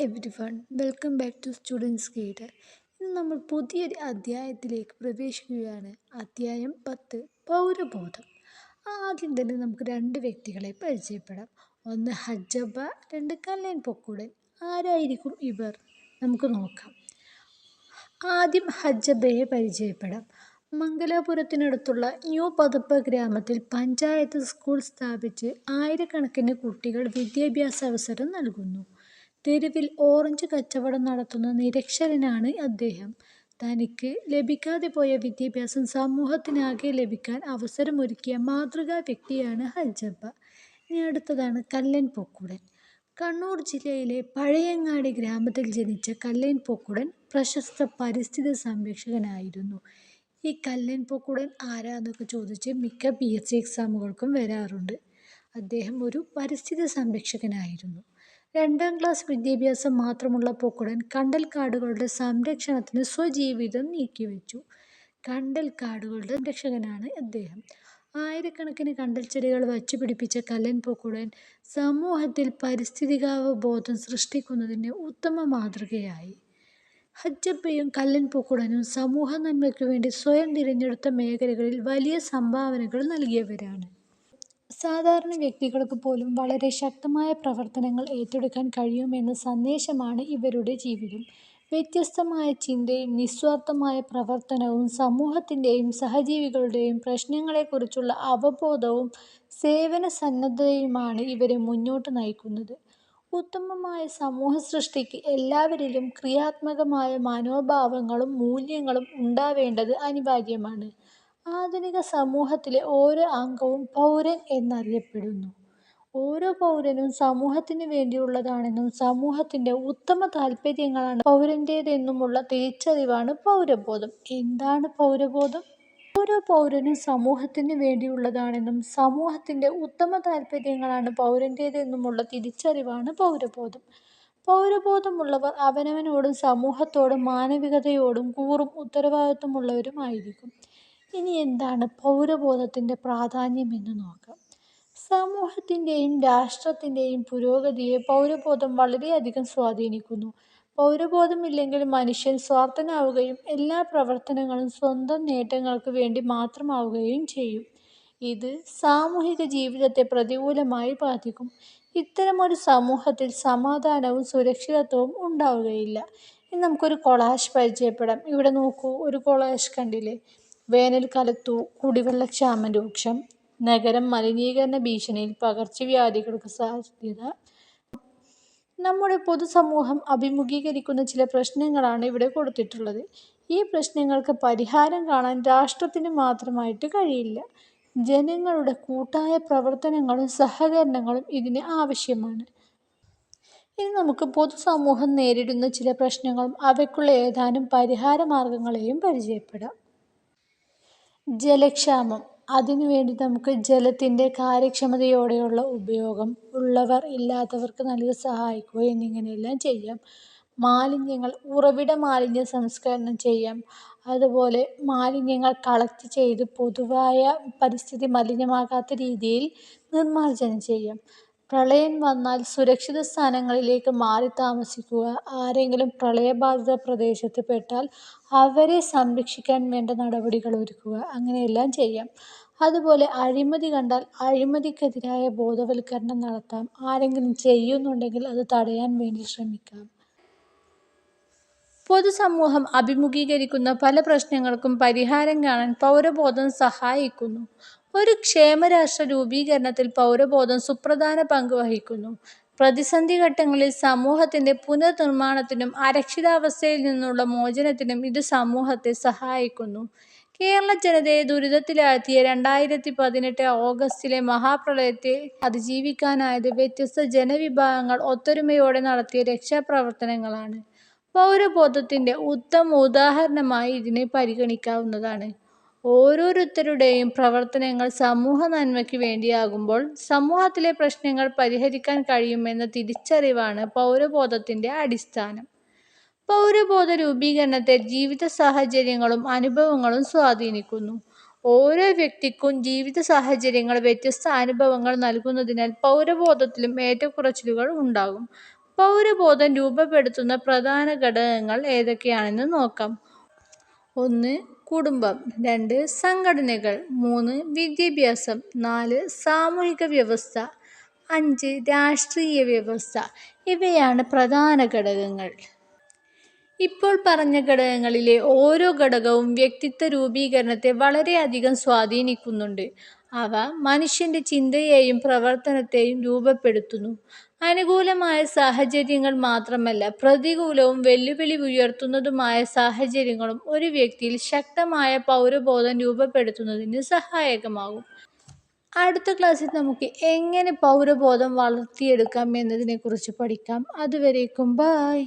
Everyone welcome back to students guide ഇന്ന് നമ്മൾ പുതിയൊരു അധ്യായത്തിലേക്ക് പ്രവേശിക്കുകയാണ്. അധ്യായം പത്ത് പൗരബോധം. ആദ്യം തന്നെ നമുക്ക് രണ്ട് വ്യക്തികളെ പരിചയപ്പെടാം. ഒന്ന് ഹജ്ജബ രണ്ട് കല്ലൻ പൊക്കൂടൻ. ആരായിരിക്കും ഇവർ? നമുക്ക് നോക്കാം. ആദ്യം ഹജ്ജബയെ പരിചയപ്പെടാം. മംഗലാപുരത്തിനടുത്തുള്ള ന്യൂ പതപ്പ ഗ്രാമത്തിൽ പഞ്ചായത്ത് സ്കൂൾ സ്ഥാപിച്ച് ആയിരക്കണക്കിന് കുട്ടികൾ വിദ്യാഭ്യാസ അവസരം നൽകുന്നു. തെരുവിൽ ഓറഞ്ച് കച്ചവടം നടത്തുന്ന നിരക്ഷരനാണ് അദ്ദേഹം. തനിക്ക് ലഭിക്കാതെ പോയ വിദ്യാഭ്യാസം സമൂഹത്തിനാകെ ലഭിക്കാൻ അവസരമൊരുക്കിയ മാതൃകാ വ്യക്തിയാണ് ഹജ്ജബ്ബ ഇനി അടുത്തതാണ് കല്ലൻ പൊക്കുടൻ. കണ്ണൂർ ജില്ലയിലെ പഴയങ്ങാടി ഗ്രാമത്തിൽ ജനിച്ച കല്ലൻ പൊക്കുടൻ പ്രശസ്ത പരിസ്ഥിതി സംരക്ഷകനായിരുന്നു. ഈ കല്ലൻ പൊക്കുടൻ ആരാന്നൊക്കെ ചോദിച്ച് മിക്ക പി എസ് സി എക്സാമുകൾക്കും വരാറുണ്ട്. അദ്ദേഹം ഒരു പരിസ്ഥിതി സംരക്ഷകനായിരുന്നു. രണ്ടാം ക്ലാസ് വിദ്യാഭ്യാസം മാത്രമുള്ള പൊക്കുടൻ കണ്ടൽക്കാടുകളുടെ സംരക്ഷണത്തിന് സ്വജീവിതം നീക്കിവെച്ചു. കണ്ടൽക്കാടുകളുടെ സംരക്ഷകനാണ് അദ്ദേഹം. ആയിരക്കണക്കിന് കണ്ടൽ ചെടികൾ വച്ചു പിടിപ്പിച്ച കല്ലൻ പൊക്കുടൻ സമൂഹത്തിൽ പരിസ്ഥിതികാവബോധം സൃഷ്ടിക്കുന്നതിന് ഉത്തമ മാതൃകയായി. ഹജ്ജപ്പയും കല്ലൻ പൊക്കുടനും സമൂഹ നന്മയ്ക്കു വേണ്ടി സ്വയം തിരഞ്ഞെടുത്ത മേഖലകളിൽ വലിയ സംഭാവനകൾ നൽകിയവരാണ്. സാധാരണ വ്യക്തികൾക്ക് പോലും വളരെ ശക്തമായ പ്രവർത്തനങ്ങൾ ഏറ്റെടുക്കാൻ കഴിയുമെന്ന സന്ദേശമാണ് ഇവരുടെ ജീവിതം. വ്യത്യസ്തമായ ചിന്തയും നിസ്വാർത്ഥമായ പ്രവർത്തനവും സമൂഹത്തിന്റെയും സഹജീവികളുടെയും പ്രശ്നങ്ങളെക്കുറിച്ചുള്ള അവബോധവും സേവന സന്നദ്ധതയുമാണ് ഇവരെ മുന്നോട്ട് നയിക്കുന്നത്. ഉത്തമമായ സമൂഹ സൃഷ്ടിക്ക് എല്ലാവരിലും ക്രിയാത്മകമായ മനോഭാവങ്ങളും മൂല്യങ്ങളും ഉണ്ടാവേണ്ടത് അനിവാര്യമാണ്. ആധുനിക സമൂഹത്തിലെ ഓരോ അംഗവും പൗരൻ എന്നറിയപ്പെടുന്നു. ഓരോ പൗരനും സമൂഹത്തിന് വേണ്ടിയുള്ളതാണെന്നും സമൂഹത്തിന്റെ ഉത്തമ താല്പര്യങ്ങളാണ് പൗരന്റേതെന്നുമുള്ള തിരിച്ചറിവാണ് പൗരബോധം. എന്താണ് പൗരബോധം? ഓരോ പൗരനും സമൂഹത്തിന് വേണ്ടിയുള്ളതാണെന്നും സമൂഹത്തിന്റെ ഉത്തമ താല്പര്യങ്ങളാണ് പൗരന്റേതെന്നുമുള്ള തിരിച്ചറിവാണ് പൗരബോധം. പൗരബോധമുള്ളവർ അവനവനോടും സമൂഹത്തോടും മാനവികതയോടും കൂറും ഉത്തരവാദിത്വമുള്ളവരുമായിരിക്കും ഇനി എന്താണ് പൗരബോധത്തിന്റെ പ്രാധാന്യം എന്ന് നോക്കാം. സമൂഹത്തിന്റെയും രാഷ്ട്രത്തിന്റെയും പുരോഗതിയെ പൗരബോധം വളരെയധികം സ്വാധീനിക്കുന്നു. പൗരബോധമില്ലെങ്കിൽ മനുഷ്യൻ സ്വാർത്ഥനാവുകയും എല്ലാ പ്രവർത്തനങ്ങളും സ്വന്തം നേട്ടങ്ങൾക്ക് വേണ്ടി മാത്രമാവുകയും ചെയ്യും. ഇത് സാമൂഹിക ജീവിതത്തെ പ്രതികൂലമായി ബാധിക്കും. ഇത്തരമൊരു സമൂഹത്തിൽ സമാധാനവും സുരക്ഷിതത്വവും ഉണ്ടാവുകയില്ല. ഇനി നമുക്കൊരു കൊളാഷ് പരിചയപ്പെടാം. ഇവിടെ നോക്കൂ ഒരു കൊളാഷ് കണ്ടില്ലേ? വേനൽക്കാലത്തു കുടിവെള്ളക്ഷാമം രൂക്ഷം നഗരം മലിനീകരണ ഭീഷണിയിൽ പകർച്ചവ്യാധികൾക്ക് സാധ്യത. നമ്മുടെ പൊതുസമൂഹം അഭിമുഖീകരിക്കുന്ന ചില പ്രശ്നങ്ങളാണ് ഇവിടെ കൊടുത്തിട്ടുള്ളത്. ഈ പ്രശ്നങ്ങൾക്ക് പരിഹാരം കാണാൻ രാഷ്ട്രത്തിന് മാത്രമായിട്ട് കഴിയില്ല. ജനങ്ങളുടെ കൂട്ടായ പ്രവർത്തനങ്ങളും സഹകരണങ്ങളും ഇതിന് ആവശ്യമാണ്. ഇനി നമുക്ക് പൊതുസമൂഹം നേരിടുന്ന ചില പ്രശ്നങ്ങളും അവയ്ക്കുള്ള ഏതാനും പരിഹാര മാർഗങ്ങളെയും പരിചയപ്പെടാം. ജലക്ഷാമം. അതിനുവേണ്ടി നമുക്ക് ജലത്തിന്റെ കാര്യക്ഷമതയോടെയുള്ള ഉപയോഗം ഉള്ളവർ ഇല്ലാത്തവർക്ക് നൽകി സഹായിക്കുക എന്നിങ്ങനെയെല്ലാം ചെയ്യാം. മാലിന്യങ്ങൾ ഉറവിട മാലിന്യ സംസ്കരണം ചെയ്യാം. അതുപോലെ മാലിന്യങ്ങൾ കളക്ട് ചെയ്ത് പൊതുവായ പരിസ്ഥിതി മലിനമാകാത്ത രീതിയിൽ നിർമാർജനം ചെയ്യാം. പ്രളയം വന്നാൽ സുരക്ഷിത സ്ഥാനങ്ങളിലേക്ക് മാറി താമസിക്കുക. ആരെങ്കിലും പ്രളയബാധിത പ്രദേശത്ത് പെട്ടാൽ അവരെ സംരക്ഷിക്കാൻ വേണ്ട നടപടികൾ ഒരുക്കുക. അങ്ങനെയെല്ലാം ചെയ്യാം. അതുപോലെ അഴിമതി കണ്ടാൽ അഴിമതിക്കെതിരായ ബോധവൽക്കരണം നടത്താം. ആരെങ്കിലും ചെയ്യുന്നുണ്ടെങ്കിൽ അത് തടയാൻ വേണ്ടി ശ്രമിക്കാം. പൊതുസമൂഹം അഭിമുഖീകരിക്കുന്ന പല പ്രശ്നങ്ങൾക്കും പരിഹാരം കാണാൻ പൗരബോധം സഹായിക്കുന്നു. ഒരു ക്ഷേമരാഷ്ട്ര രൂപീകരണത്തിൽ പൗരബോധം സുപ്രധാന പങ്ക് വഹിക്കുന്നു. പ്രതിസന്ധി ഘട്ടങ്ങളിൽ സമൂഹത്തിന്റെ പുനർനിർമ്മാണത്തിനും അരക്ഷിതാവസ്ഥയിൽ നിന്നുള്ള മോചനത്തിനും ഇത് സമൂഹത്തെ സഹായിക്കുന്നു. കേരള ജനതയെ ദുരിതത്തിലാഴ്ത്തിയ രണ്ടായിരത്തി പതിനെട്ട് ഓഗസ്റ്റിലെ മഹാപ്രളയത്തെ അതിജീവിക്കാനായത് വ്യത്യസ്ത ജനവിഭാഗങ്ങൾ ഒത്തൊരുമയോടെ നടത്തിയ രക്ഷാപ്രവർത്തനങ്ങളാണ്. പൗരബോധത്തിന്റെ ഉത്തമ ഉദാഹരണമായി ഇതിനെ പരിഗണിക്കാവുന്നതാണ്. ഓരോരുത്തരുടെയും പ്രവർത്തനങ്ങൾ സമൂഹ നന്മയ്ക്ക് വേണ്ടിയാകുമ്പോൾ സമൂഹത്തിലെ പ്രശ്നങ്ങൾ പരിഹരിക്കാൻ കഴിയുമെന്ന തിരിച്ചറിവാണ് പൗരബോധത്തിന്റെ അടിസ്ഥാനം. പൗരബോധ രൂപീകരണത്തെ ജീവിത സാഹചര്യങ്ങളും അനുഭവങ്ങളും സ്വാധീനിക്കുന്നു. ഓരോ വ്യക്തിക്കും ജീവിത സാഹചര്യങ്ങൾ വ്യത്യസ്ത അനുഭവങ്ങൾ നൽകുന്നതിനാൽ പൗരബോധത്തിലും ഏറ്റക്കുറച്ചിലുകൾ ഉണ്ടാകും. പൗരബോധം രൂപപ്പെടുത്തുന്ന പ്രധാന ഘടകങ്ങൾ ഏതൊക്കെയാണെന്ന് നോക്കാം. ഒന്ന് കുടുംബം രണ്ട് സംഘടനകൾ മൂന്ന് വിദ്യാഭ്യാസം നാല് സാമൂഹിക വ്യവസ്ഥ അഞ്ച് രാഷ്ട്രീയ വ്യവസ്ഥ. ഇവയാണ് പ്രധാന ഘടകങ്ങൾ. ഇപ്പോൾ പറഞ്ഞ ഘടകങ്ങളിലെ ഓരോ ഘടകവും വ്യക്തിത്വ രൂപീകരണത്തെ വളരെയധികം സ്വാധീനിക്കുന്നുണ്ട്. അവ മനുഷ്യന്റെ ചിന്തയെയും പ്രവർത്തനത്തെയും രൂപപ്പെടുത്തുന്നു. അനുകൂലമായ സാഹചര്യങ്ങൾ മാത്രമല്ല പ്രതികൂലവും വെല്ലുവിളി ഉയർത്തുന്നതുമായ സാഹചര്യങ്ങളും ഒരു വ്യക്തിയിൽ ശക്തമായ പൗരബോധം രൂപപ്പെടുത്തുന്നതിന് സഹായകമാകും. അടുത്ത ക്ലാസ്സിൽ നമുക്ക് എങ്ങനെ പൗരബോധം വളർത്തിയെടുക്കാം എന്നതിനെക്കുറിച്ച് പഠിക്കാം. അതുവരേക്കും ബായ്